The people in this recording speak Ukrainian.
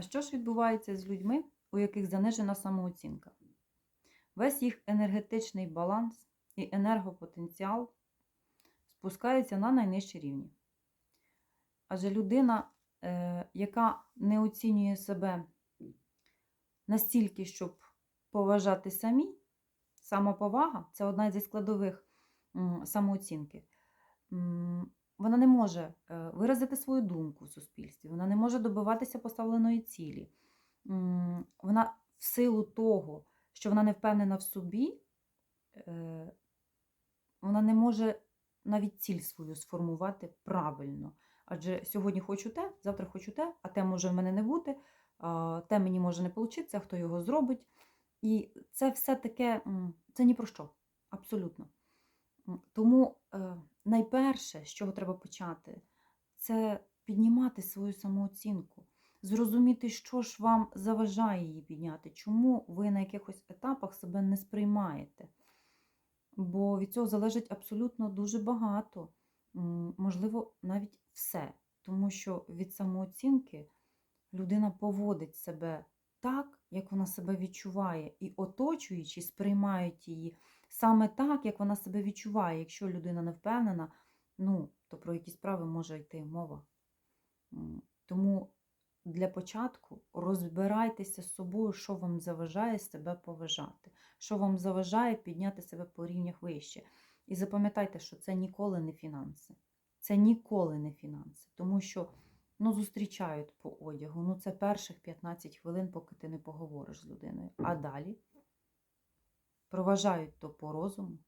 А що ж відбувається з людьми, у яких занижена самооцінка? Весь їх енергетичний баланс і енергопотенціал спускається на найнижчі рівні. Адже людина, е, яка не оцінює себе настільки, щоб поважати самі, самоповага це одна зі складових самооцінки. Вона не може е, виразити свою думку в суспільстві, вона не може добиватися поставленої цілі. Вона в силу того, що вона не впевнена в собі, е, вона не може навіть ціль свою сформувати правильно. Адже сьогодні хочу те, завтра хочу те, а те може в мене не бути, те мені може не вийти, хто його зробить. І це все таке, це ні про що, абсолютно. Тому е, найперше, з чого треба почати, це піднімати свою самооцінку, зрозуміти, що ж вам заважає її підняти, чому ви на якихось етапах себе не сприймаєте. Бо від цього залежить абсолютно дуже багато, можливо, навіть все. Тому що від самооцінки людина поводить себе так, як вона себе відчуває, і оточуючі сприймають її саме так, як вона себе відчуває. Якщо людина не впевнена, ну, то про які справи може йти мова. Тому для початку розбирайтеся з собою, що вам заважає себе поважати, що вам заважає підняти себе по рівнях вище. І запам'ятайте, що це ніколи не фінанси. Це ніколи не фінанси, тому що ну, зустрічають по одягу. Ну, це перших 15 хвилин, поки ти не поговориш з людиною. А далі проважають то по розуму,